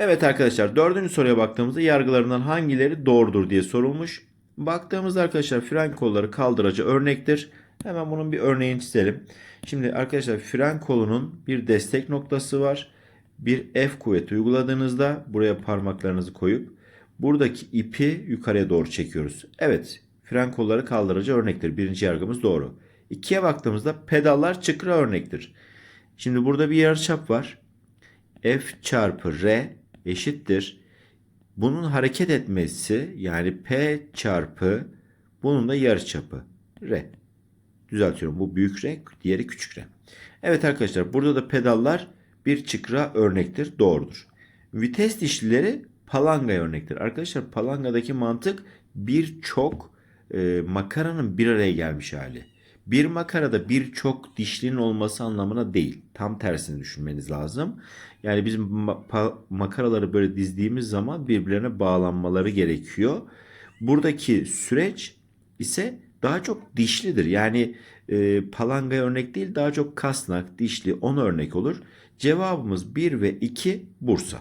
Evet arkadaşlar dördüncü soruya baktığımızda yargılarından hangileri doğrudur diye sorulmuş. Baktığımızda arkadaşlar fren kolları kaldırıcı örnektir. Hemen bunun bir örneğini çizelim. Şimdi arkadaşlar fren kolunun bir destek noktası var. Bir F kuvveti uyguladığınızda buraya parmaklarınızı koyup buradaki ipi yukarıya doğru çekiyoruz. Evet fren kolları kaldırıcı örnektir. Birinci yargımız doğru. İkiye baktığımızda pedallar çıkra örnektir. Şimdi burada bir yarıçap var. F çarpı R eşittir. Bunun hareket etmesi yani P çarpı bunun da yarıçapı R. Düzeltiyorum bu büyük R diğeri küçük R. Evet arkadaşlar burada da pedallar bir çıkra örnektir. Doğrudur. Vites dişlileri palanga örnektir. Arkadaşlar palangadaki mantık birçok e, makaranın bir araya gelmiş hali. Bir makarada birçok dişlinin olması anlamına değil. Tam tersini düşünmeniz lazım. Yani biz ma- makaraları böyle dizdiğimiz zaman birbirlerine bağlanmaları gerekiyor. Buradaki süreç ise daha çok dişlidir. Yani e, palanga örnek değil daha çok kasnak, dişli, on örnek olur. Cevabımız 1 ve 2 Bursa.